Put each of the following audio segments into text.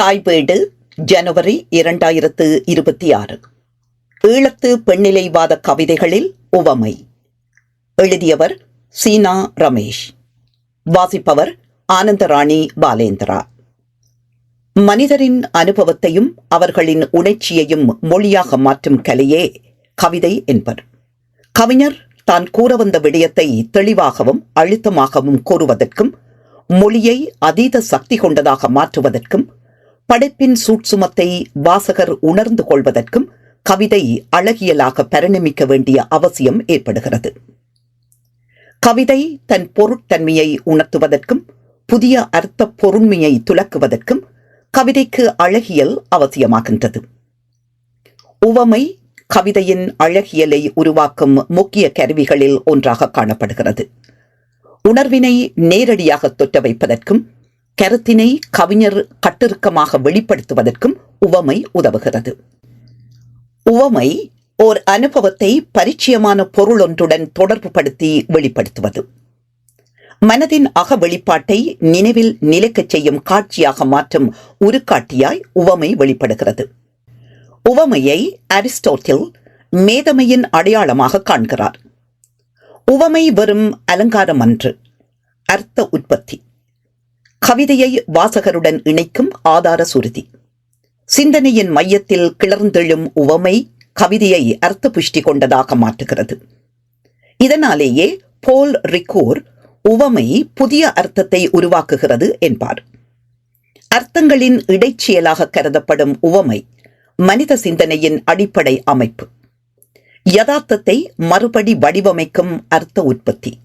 தாய்பேடு ஜனவரி இரண்டாயிரத்து இருபத்தி ஆறு ஈழத்து பெண்ணிலைவாத கவிதைகளில் உவமை. எழுதியவர் சீனா ரமேஷ். வாசிப்பவர் ஆனந்தராணி பாலேந்திரா. மனிதரின் அனுபவத்தையும் அவர்களின் உணர்ச்சியையும் மொழியாக மாற்றும் கலையே கவிதை என்பர். கவிஞர் தான் கூற வந்த விடயத்தை தெளிவாகவும் அழுத்தமாகவும் கூறுவதற்கும் மொழியை அதீத சக்தி கொண்டதாக மாற்றுவதற்கும் படைப்பின் சூட்சுமத்தை வாசகர் உணர்ந்து கொள்வதற்கும் கவிதை அழகியலாக பரிணமிக்க வேண்டிய அவசியம் ஏற்படுகிறது. கவிதை தன் பொருட்தன்மையை உணர்த்துவதற்கும் புதிய அர்த்த பொருண்மையை துலக்குவதற்கும் கவிதைக்கு அழகியல் அவசியமாகின்றது. உவமை கவிதையின் அழகியலை உருவாக்கும் முக்கிய கருவிகளில் ஒன்றாக காணப்படுகிறது. உணர்வினை நேரடியாக தொட்ட வைப்பதற்கும் கருத்தினை கவிஞர் கட்டிருக்கமாக வெளிப்படுத்துவதற்கும் உவமை உதவுகிறது. உவமை ஓர் அனுபவத்தை பரிச்சயமான பொருள் ஒன்றுடன் தொடர்புபடுத்தி வெளிப்படுத்துவது. மனதின் அக வெளிப்பாட்டை நினைவில் நிலைக்கச் செய்யும் காட்சியாக மாற்றும் உருக்காட்டியாய் உவமை வெளிப்படுகிறது. உவமையை அரிஸ்டோட்டில் மேதமையின் அடையாளமாக காண்கிறார். உவமை வெறும் அலங்காரம் அன்று அர்த்த உற்பத்தி. கவிதையை வாசகருடன் இணைக்கும் ஆதார சுருதி. சிந்தனையின் மையத்தில் கிளர்ந்தெழும் உவமை கவிதையை அர்த்த புஷ்டி கொண்டதாக மாற்றுகிறது. இதனாலேயே போல் ரிகோர் உவமை புதிய அர்த்தத்தை உருவாக்குகிறது என்பார். அர்த்தங்களின் இடைச்செயலாக கருதப்படும் உவமை மனித சிந்தனையின் அடிப்படை அமைப்பு. யதார்த்தத்தை மறுபடி வடிவமைக்கும் அர்த்த உற்பத்தி.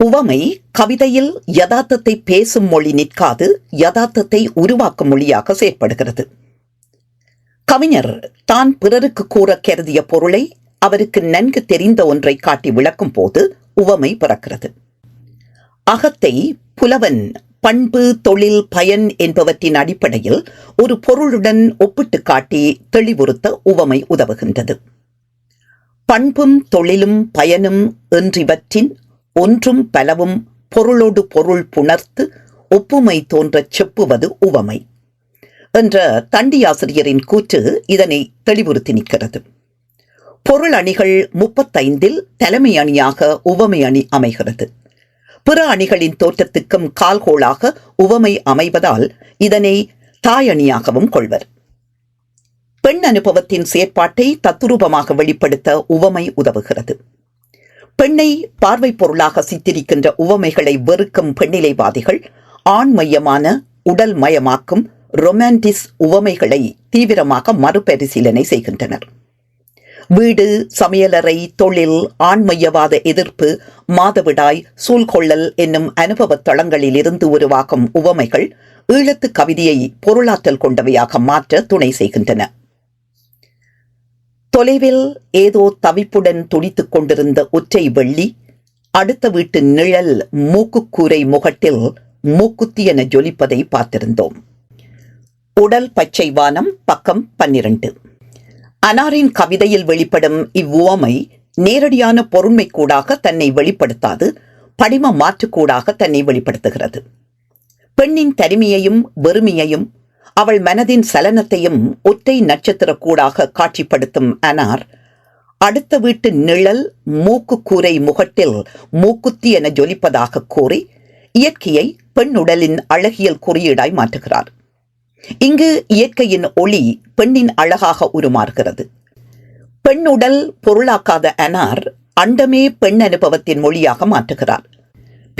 உவமை கவிதையில் யதார்த்தத்தை பேசும் மொழி நிற்காது யதார்த்தத்தை உருவாக்கும் மொழியாக செயற்படுகிறது. கவிஞர் தான் பிறருக்கு கூற கருதிய பொருளை அவருக்கு நன்கு தெரிந்த ஒன்றை காட்டி விளக்கும் போது உவமை பிறக்கிறது. அகத்தை புலவன் பண்பு தொழில் பயன் என்பவற்றின் அடிப்படையில் ஒரு பொருளுடன் ஒப்பிட்டு காட்டி தெளிவுறுத்த உவமை உதவுகின்றது. பண்பும் தொழிலும் பயனும் என்றிவற்றின் ஒன்றும் பலவும் பொருளோடு பொருள் புணர்த்து ஒப்புமை தோன்றச் செப்புவது உவமை என்ற தண்டியாசிரியரின் கூற்று இதனை தெளிவுறுத்தி நிற்கிறது. பொருள் அணிகள் முப்பத்தைந்தில் தலைமை அணியாக உவமை அணி அமைகிறது. பிற அணிகளின் தோற்றத்துக்கும் கால்கோளாக உவமை அமைவதால் இதனை தாயணியாகவும் கொள்வர். பெண் அனுபவத்தின் செயற்பாட்டை தத்துரூபமாக வெளிப்படுத்த உவமை உதவுகிறது. பெண்ணை பார்வை பொருளாக சித்தரிக்கின்ற உவமைகளை வெறுக்கும் பெண்ணிலைவாதிகள் ஆண் மையமான உடல் மயமாக்கும் ரொமான்டிஸ் உவமைகளை தீவிரமாக மறுபரிசீலனை செய்கின்றனர். வீடு சமையலறை தொழில் ஆண்மையவாத எதிர்ப்பு மாதவிடாய் சூழ்கொள்ளல் என்னும் அனுபவ தளங்களில் இருந்து உருவாகும் உவமைகள் ஈழத்து கவிதையை பொருளாற்றல் கொண்டவையாக மாற்ற துணை செய்கின்றன. தொலைவில் ஏதோ தவிப்புடன் துடித்துக் கொண்டிருந்த ஒற்றை வெள்ளி அடுத்த வீட்டு நிழல் மூக்குக்கூரை முகட்டில் மூக்குத்தி என ஜொலிப்பதை பார்த்திருந்தோம். உடல் பச்சை வானம் பக்கம் பன்னிரண்டு. அனாரின் கவிதையில் வெளிப்படும் இவ்வுவமை நேரடியான பொருண்மை கூடாக தன்னை வெளிப்படுத்தாது படிம மாற்றுக்கூடாக தன்னை வெளிப்படுத்துகிறது. பெண்ணின் தனிமையையும் வெறுமையையும் அவள் மனதின் சலனத்தையும் ஒற்றை நட்சத்திர கூடாக காட்சிப்படுத்தும் அனார். அடுத்த வீட்டு நிழல் மூக்கு கூரை முகட்டில் மூக்குத்தி என ஜொலிப்பதாக கூறி இயற்கையை பெண் உடலின் அழகியல் குறியீடாய் மாற்றுகிறார். இங்கு இயற்கையின் ஒளி பெண்ணின் அழகாக உருமாறுகிறது. பெண் உடல் பொருளாக்காத அனார் அண்டமே பெண் அனுபவத்தின் மொழியாக மாற்றுகிறார்.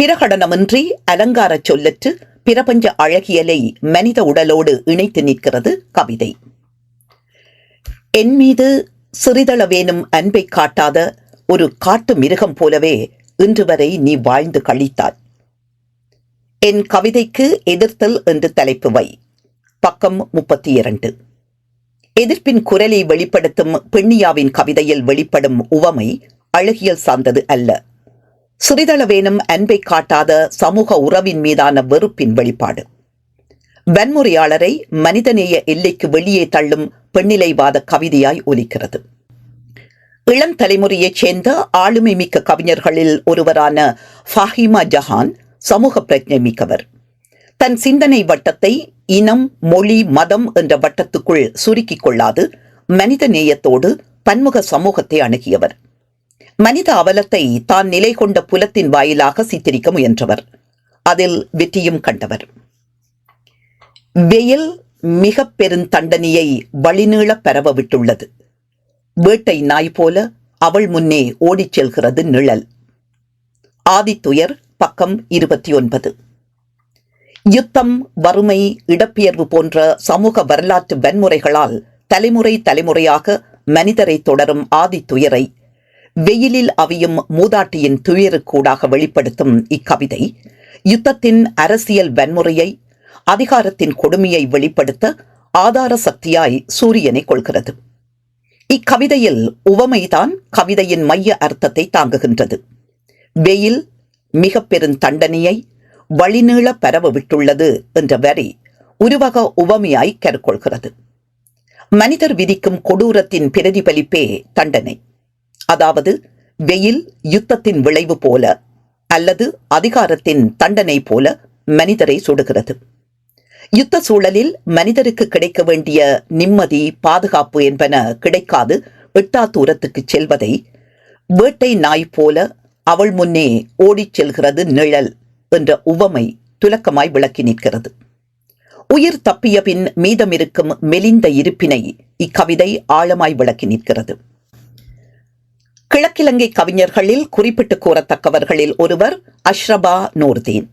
பிரகடனமின்றி அலங்கார சொல்லற்று பிரபஞ்ச அழகியலை மனித உடலோடு இணைத்து நிற்கிறது கவிதை. என் மீது சிறிதளவேனும் அன்பை காட்டாத ஒரு காட்டு மிருகம் போலவே இன்று வரை நீ வாழ்ந்து கழித்தாய். என் கவிதைக்கு எதிர்த்தல் என்று தலைப்பு வை. பக்கம் முப்பத்தி இரண்டு எதிர்ப்பின் குரலை வெளிப்படுத்தும் பெண்ணியாவின் கவிதையில் வெளிப்படும் உவமை அழகியல் சார்ந்தது அல்ல. சிறிதளவேனும் அன்பை காட்டாத சமூக உறவின் மீதான வெறுப்பின் வெளிப்பாடு. வன்முறையாளரை மனிதநேய எல்லைக்கு வெளியே தள்ளும் பெண்ணிலைவாத கவிதையாய் ஒலிக்கிறது. இளம் தலைமுறையைச் சேர்ந்த ஆளுமை மிக்க கவிஞர்களில் ஒருவரான ஃபாஹிமா ஜஹான் சமூக பிரஜை மிக்கவர். தன் சிந்தனை வட்டத்தை இனம் மொழி மதம் என்ற வட்டத்துக்குள் சுருக்கிக் கொள்ளாது மனித நேயத்தோடு பன்முக சமூகத்தை அணுகியவர். மனித அவலத்தை தான் நிலை கொண்ட புலத்தின் வாயிலாக சித்தரிக்க முயன்றவர். அதில் வெற்றியும் கண்டவர். வெயில் மிக பெருந்தண்டனையை வழிநீளப் பரவ விட்டுள்ளது. வேட்டை நாய் போல அவள் முன்னே ஓடிச் செல்கிறது நிழல். ஆதித்துயர் பக்கம் இருபத்தி ஒன்பது. யுத்தம் வறுமை இடப்பெயர்வு போன்ற சமூக வரலாற்று வன்முறைகளால் தலைமுறை தலைமுறையாக மனிதரை தொடரும் ஆதித்துயரை வெயிலில் அவியும் மூதாட்டியின் துயருக்கூடாக வெளிப்படுத்தும் இக்கவிதை யுத்தத்தின் அரசியல் வன்முறையை அதிகாரத்தின் கொடுமையை வெளிப்படுத்த ஆதார சக்தியாய் சூரியனை கொள்கிறது. இக்கவிதையில் உவமைதான் கவிதையின் மைய அர்த்தத்தை தாங்குகின்றது. வெயில் மிக பெருந்தண்டனையை வழிநீள பரவ விட்டுள்ளது என்ற வரி உருவக உவமையாய் கருக்கொள்கிறது. மனிதர் விதிக்கும் கொடூரத்தின் பிரதிபலிப்பே தண்டனை. அதாவது வெயில் யுத்தத்தின் விளைவு போல அல்லது அதிகாரத்தின் தண்டனை போல மனிதரை சுடுகிறது. யுத்த சூழலில் மனிதருக்கு கிடைக்க வேண்டிய நிம்மதி பாதுகாப்பு என்பன கிடைக்காது. எட்டா தூரத்துக்கு செல்வதை வேட்டை நாய் போல அவள் முன்னே ஓடிச் செல்கிறது நிழல் என்ற உவமை துலக்கமாய் விளக்கி நிற்கிறது. உயிர் தப்பிய பின் மீதமிருக்கும் மெலிந்த இருப்பினை இக்கவிதை ஆழமாய் விளக்கி நிற்கிறது. கிழக்கிலங்கை கவிஞர்களில் குறிப்பிட்டு கூறத்தக்கவர்களில் ஒருவர் அஷ்ரபா நூர்தீன்.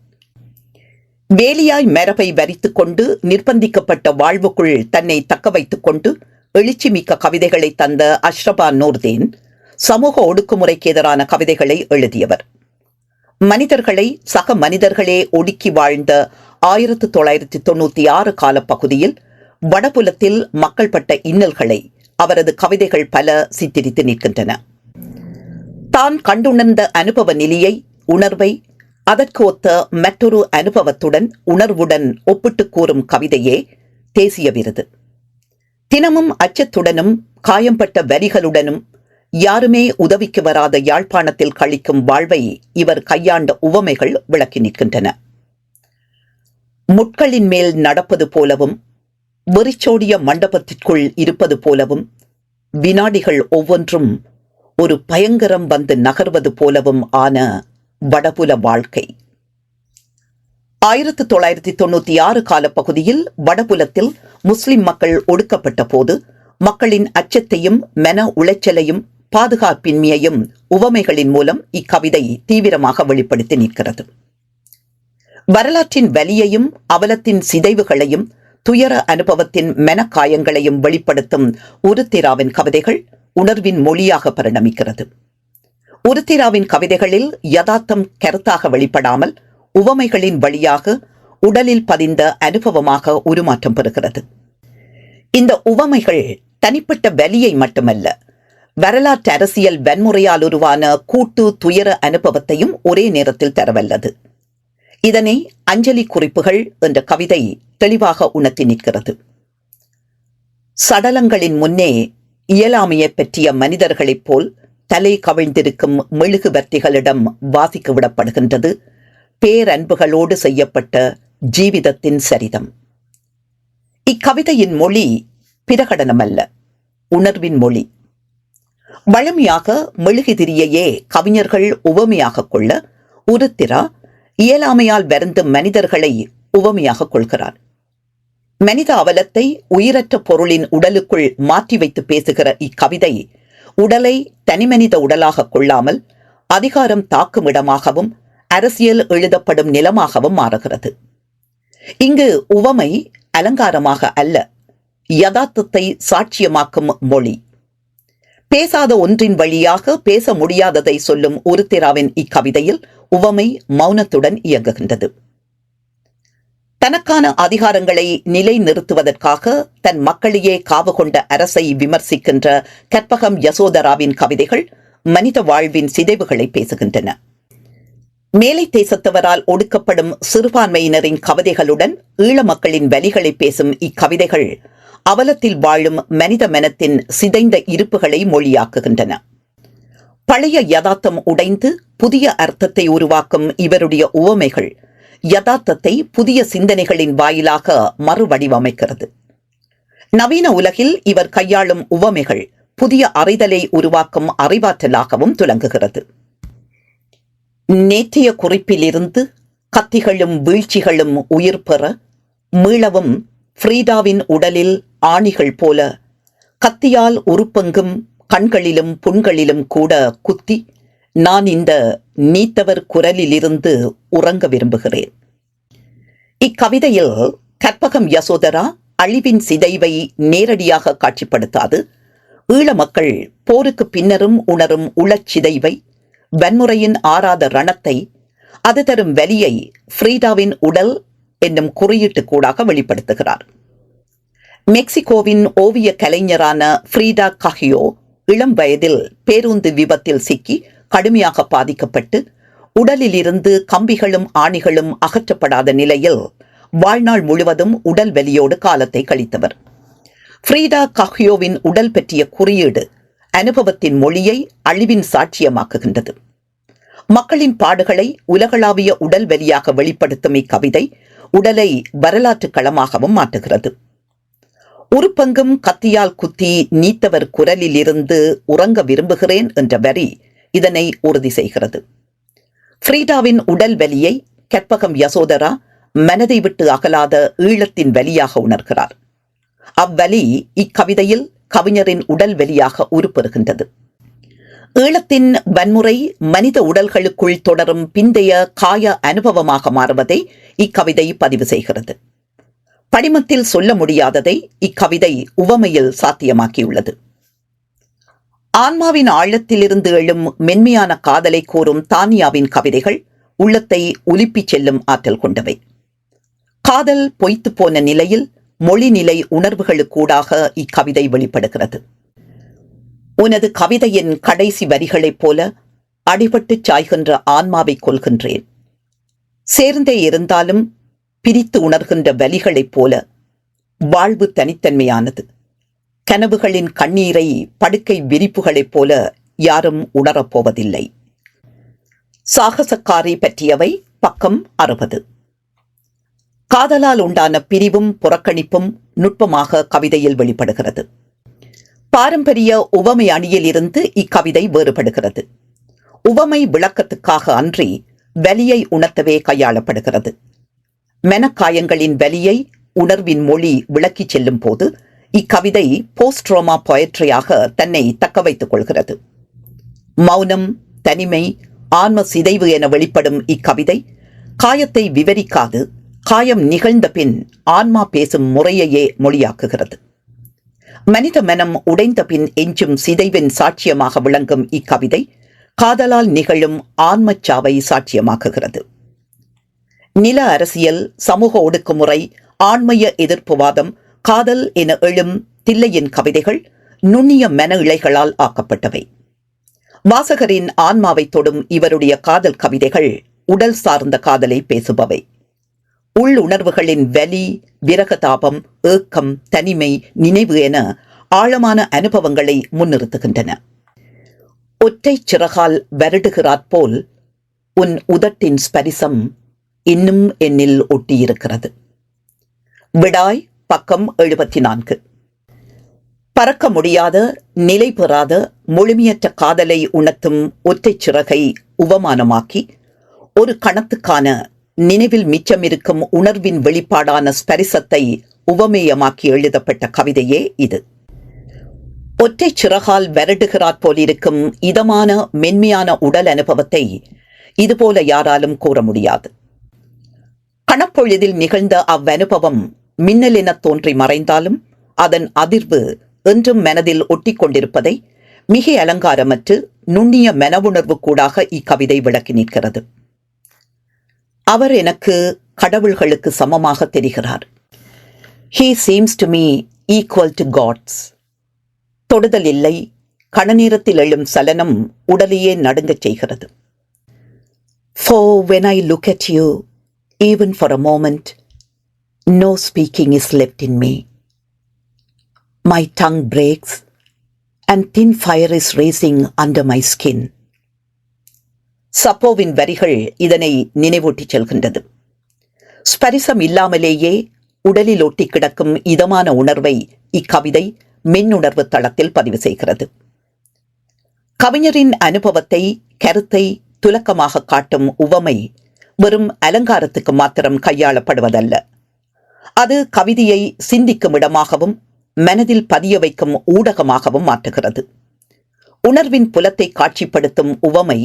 வேலியாய் மரபை வரித்துக் கொண்டு நிர்பந்திக்கப்பட்ட வாழ்வுக்குள் தன்னை தக்க வைத்துக் கொண்டு எழுச்சிமிக்க கவிதைகளை தந்த அஷ்ரபா நூர்தீன் சமூக ஒடுக்குமுறைக்கு எதிரான கவிதைகளை எழுதியவர். மனிதர்களை சக மனிதர்களே ஒடுக்கி வாழ்ந்த ஆயிரத்து தொள்ளாயிரத்தி தொண்ணூத்தி ஆறு காலப்பகுதியில் வடபுலத்தில் மக்கள் பட்ட இன்னல்களை அவரது கவிதைகள் பல சித்தரித்து நிற்கின்றன. தான் கண்டுணர்ந்த அனுபவ நிலையை உணர்வை அதற்கு ஒத்த மற்றொரு அனுபவத்துடன் உணர்வுடன் ஒப்பிட்டு கூறும் கவிதையே தேசிய விருது. தினமும் அச்சத்துடனும் காயம்பட்ட வரிகளுடனும் யாருமே உதவிக்கு வராத யாழ்ப்பாணத்தில் கழிக்கும் வாழ்வை இவர் கையாண்ட உவமைகள் விளக்கி நிற்கின்றன. முட்களின் மேல் நடப்பது போலவும் வெறிச்சோடிய மண்டபத்திற்குள் இருப்பது போலவும் வினாடிகள் ஒவ்வொன்றும் ஒரு பயங்கரம் வந்து நகர்வது போலவும் ஆன வடபுல வாழ்க்கை. ஆயிரத்தி தொள்ளாயிரத்தி தொண்ணூத்தி ஆறு காலப்பகுதியில் வடபுலத்தில் முஸ்லிம் மக்கள் ஒடுக்கப்பட்ட போது மக்களின் அச்சத்தையும் மன உளைச்சலையும் பாதுகாப்பின்மையையும் உவமைகளின் மூலம் இக்கவிதை தீவிரமாக வெளிப்படுத்தி நிற்கிறது. வரலாற்றின் வலியையும் அவலத்தின் சிதைவுகளையும் துயர அனுபவத்தின் மெனக்காயங்களையும் வெளிப்படுத்தும் உருத்திராவின் கவிதைகள் உணர்வின் மொழியாக பரிணமிக்கிறது. உருத்திராவின் கவிதைகளில் யதார்த்தம் கருத்தாக வெளிப்படாமல் உவமைகளின் வழியாக உடலில் பதிந்த அனுபவமாக உருமாற்றம் பெறுகிறது. இந்த உவமைகள் தனிப்பட்ட வலியை மட்டுமல்ல வரலாற்று அரசியல் வன்முறையால் உருவான கூட்டு துயர அனுபவத்தையும் ஒரே நேரத்தில் தரவல்லது. இதனை அஞ்சலி குறிப்புகள் என்ற கவிதை தெளிவாக உணர்த்தி நிற்கிறது. சடலங்களின் முன்னே இயலாமையை பற்றிய மனிதர்களைப் போல் தலை கவிழ்ந்திருக்கும் மெழுகுவர்த்திகளிடம் வாசிக்க விடப்படுகின்றது பேரன்புகளோடு செய்யப்பட்ட ஜீவிதத்தின் சரிதம். இக்கவிதையின் மொழி பிரகடனமல்ல உணர்வின் மொழி. வழமையாக மெழுகுதிரியையே கவிஞர்கள் உவமையாக கொள்ள உருத்திரா இயலாமையால் வருந்தும் மனிதர்களை உவமையாக கொள்கிறார். மனித அவலத்தை உயிரற்ற பொருளின் உடலுக்குள் மாற்றி வைத்து பேசுகிற இக்கவிதை உடலை தனிமனித உடலாக கொள்ளாமல் அதிகாரம் தாக்கும் இடமாகவும் அரசியல் எழுதப்படும் நிலமாகவும் மாறுகிறது. இங்கு உவமை அலங்காரமாக அல்ல யதார்த்தத்தை சாட்சியமாக்கும் மொழி. பேசாத ஒன்றின் வழியாக பேச முடியாததை சொல்லும் உருத்திராவின் இக்கவிதையில் உவமை மௌனத்துடன் இயங்குகின்றது. தனக்கான அதிகாரங்களை நிலைநிறுத்துவதற்காக தன் மக்களையே காவு கொண்ட அரசை விமர்சிக்கின்ற கற்பகம் யசோதராவின் கவிதைகள் மனித வாழ்வின் சிதைவுகளை பேசுகின்றன. மேலை தேசத்தவரால் ஒடுக்கப்படும் சிறுபான்மையினரின் கவிதைகளுடன் ஈழ மக்களின் வலிகளை பேசும் இக்கவிதைகள் அவலத்தில் வாழும் மனித மனத்தின் சிதைந்த இருப்புகளை மொழியாக்குகின்றன. பழைய யதார்த்தம் உடைந்து புதிய அர்த்தத்தை உருவாக்கும் இவருடைய உவமைகள் யதார்த்தத்தை புதிய சிந்தனைகளின் வாயிலாக மறுவடிவமைக்கிறது. நவீன உலகில் இவர் கையாளும் உவமைகள் புதிய அறிதலை உருவாக்கும் அறிவாற்றலாகவும் துலங்குகிறது. நேற்றைய குறிப்பிலிருந்து கத்திகளும் வீழ்ச்சிகளும் உயிர் பெற மீளவும் ஃப்ரீடாவின் உடலில் ஆணிகள் போல கத்தியால் உருப்பெங்கும் கண்களிலும் புண்களிலும் கூட குத்தி நான் இந்த நீத்தவர் குரலிலிருந்து உறங்க விரும்புகிறேன். இக்கவிதையில் கற்பகம் யசோதரா அழிவின் சிதைவை நேரடியாக காட்சிப்படுத்தாது. ஈழ மக்கள் போருக்கு பின்னரும் உணரும் உளச்சிதைவை வன்முறையின் ஆறாத ரணத்தை அது தரும் வலியை ஃப்ரீடாவின் உடல் என்னும் குறியீட்டு கூடாக வெளிப்படுத்துகிறார். மெக்சிகோவின் ஓவிய கலைஞரான ஃப்ரீடா கஹியோ இளம் வயதில் பேருந்து விபத்தில் சிக்கி கடுமையாக பாதிக்கப்பட்டு உடலிலிருந்து கம்பிகளும் ஆணிகளும் அகற்றப்படாத நிலையில் வாழ்நாள் முழுவதும் உடல் வலியோடு காலத்தை கழித்தவர். ஃப்ரீடா கஹ்யோவின் உடல் பற்றிய குறியீடு அனுபவத்தின் மொழியை அழிவின் சாட்சியமாக்குகின்றது. மக்களின் பாடுகளை உலகளாவிய உடல் வலியாக வெளிப்படுத்தும் இக்கவிதை உடலை வரலாற்று களமாகவும் மாற்றுகிறது. உருப்பங்கும் கத்தியால் குத்தி நீத்தவர் குரலில் இருந்து உறங்க விரும்புகிறேன் என்ற வரி இதனை உறுதி செய்கிறது. ஃப்ரீடாவின் உடல் வலியை கற்பகம் யசோதரா மனதை விட்டு அகலாத ஈழத்தின் வலியாக உணர்கிறார். அவ்வலி இக்கவிதையில் கவிஞரின் உடல் வலியாக உருப்பெறுகின்றது. ஈழத்தின் வன்முறை மனித உடல்களுக்குள் தொடரும் பிந்தைய காய அனுபவமாக மாறுவதை இக்கவிதை பதிவு செய்கிறது. படிமத்தில் சொல்ல முடியாததை இக்கவிதை உவமையில் சாத்தியமாக்கியுள்ளது. ஆன்மாவின் ஆழத்திலிருந்து எழும் மென்மையான காதலை கூறும் தானியாவின் கவிதைகள் உள்ளத்தை உலுப்பிச் செல்லும் ஆற்றல் கொண்டவை. காதல் பொய்த்து போன நிலையில் மொழிநிலை உணர்வுகளுக்கூடாக இக்கவிதை வெளிப்படுகிறது. உனது கவிதையின் கடைசி வரிகளைப் போல அடிபட்டு சாய்கின்ற ஆன்மாவை கொள்கின்றேன் சேர்ந்தே இருந்தாலும் பிரித்து உணர்கின்ற வலிகளைப் போல வாழ்வு தனித்தன்மையானது. கனவுகளின் கண்ணீரை படுக்கை விரிப்புகளைப் போல யாரும் உணரப்போவதில்லை சாகசக்காரி பற்றியவை பக்கம் அறுபது. காதலால் உண்டான பிரிவும் புறக்கணிப்பும் நுட்பமாக கவிதையில் வெளிப்படுகிறது. பாரம்பரிய உவமை அணியில் இருந்து இக்கவிதை வேறுபடுகிறது. உவமை விளக்கத்துக்காக அன்றி வலியை உணர்த்தவே கையாளப்படுகிறது. மெனக்காயங்களின் வலியை உணர்வின் மொழி விளக்கிச் செல்லும் போது இக்கவிதை போஸ்ட்ரோமா பொயட்ரியாக தன்னை தக்க வைத்துக் கொள்கிறது. மௌனம் தனிமை ஆன்ம சிதைவு என வெளிப்படும் இக்கவிதை காயத்தை விவரிக்காது காயம் நிகழ்ந்த பின் ஆன்மா பேசும் முறையையே மொழியாக்குகிறது. மனித மனம் உடைந்த பின் எஞ்சும் சிதைவின் சாட்சியமாக விளங்கும் இக்கவிதை காதலால் நிகழும் ஆன்மச்சாவை சாட்சியமாக்குகிறது. நில அரசியல் சமூக ஒடுக்குமுறை ஆண்மைய எதிர்ப்புவாதம் காதல் என எழும் தில்லையின் கவிதைகள் நுண்ணிய மன இழைகளால் ஆக்கப்பட்டவை. வாசகரின் ஆன்மாவை தொடும் இவருடைய காதல் கவிதைகள் உடல் சார்ந்த காதலை பேசுபவை. உள் உணர்வுகளின் வலி விரகதாபம் ஏக்கம் தனிமை நினைவு என ஆழமான அனுபவங்களை முன்னிறுத்துகின்றன. ஒற்றை சிறகால் வருடுகிறாற் போல் உன் உதட்டின் ஸ்பரிசம் இன்னும் என்னில் ஒட்டியிருக்கிறது. விடாய் பக்கம் எழுபத்தி நான்கு பறக்க முடியாத நிலை பெறாத முழுமையற்ற காதலை உணர்த்தும் ஒற்றை சிறகை உவமானமாக்கி ஒரு கணத்துக்கான நினைவில் மிச்சமிருக்கும் உணர்வின் வெளிப்பாடான ஸ்பரிசத்தை உவமேயமாக்கி எழுதப்பட்ட கவிதையே இது. ஒற்றைச் சிறகால் விரடுகிறாற் போலிருக்கும் இதமான மென்மையான உடல் அனுபவத்தை இதுபோல யாராலும் கூற முடியாது. கணப்பொழுதில் நிகழ்ந்த அவ்வனுபவம் மின்னலினத் தோன்றி மறைந்தாலும் அதன் அதிர்வு என்றும் மனதில் ஒட்டிக் கொண்டிருப்பதை மிக அலங்காரமற்று நுண்ணிய மனவுணர்வு கூடாக இக்கவிதை விளக்கி நிற்கிறது. அவர் எனக்கு கடவுள்களுக்கு சமமாக தெரிகிறார். He seems to me equal to gods தொடுதல் இல்லை கணநீரத்தில் எழும் சலனம் உடலையே நடுங்கச் செய்கிறது. For when I look at you, even for a moment, no speaking is left in me. My tongue breaks and thin fire is racing under my skin. சப்போவின் வரிகள் இதனை நினைவூட்டிச் செல்கின்றது ஸ்பரிசம் இல்லாமலேயே உடலில் ஒட்டி கிடக்கும் இதமான உணர்வை இக்கவிதை மின்னுணர்வு தளத்தில் பதிவு செய்கிறது கவிஞரின் அனுபவத்தை கருத்தை துலக்கமாக காட்டும் உவமை வெறும் அலங்காரத்துக்கு மாத்திரம் கையாளப்படுவதல்ல அது கவிதையை சிந்திக்கும் இடமாகவும் மனதில் பதிய வைக்கும் ஊடகமாகவும் மாற்றுகிறது. உணர்வின் புலத்தை காட்சிப்படுத்தும் உவமை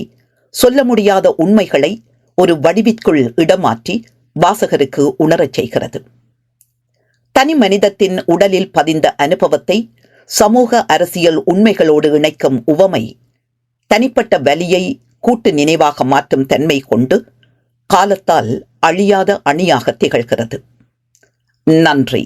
சொல்ல முடியாத உண்மைகளை ஒரு வடிவிற்குள் இடமாற்றி வாசகருக்கு உணரச் செய்கிறது. தனி மனிதத்தின் உடலில் பதிந்த அனுபவத்தை சமூக அரசியல் உண்மைகளோடு இணைக்கும் உவமை தனிப்பட்ட வலியை கூட்டு நினைவாக மாற்றும் தன்மை கொண்டு காலத்தால் அழியாத அணியாக திகழ்கிறது. நன்றி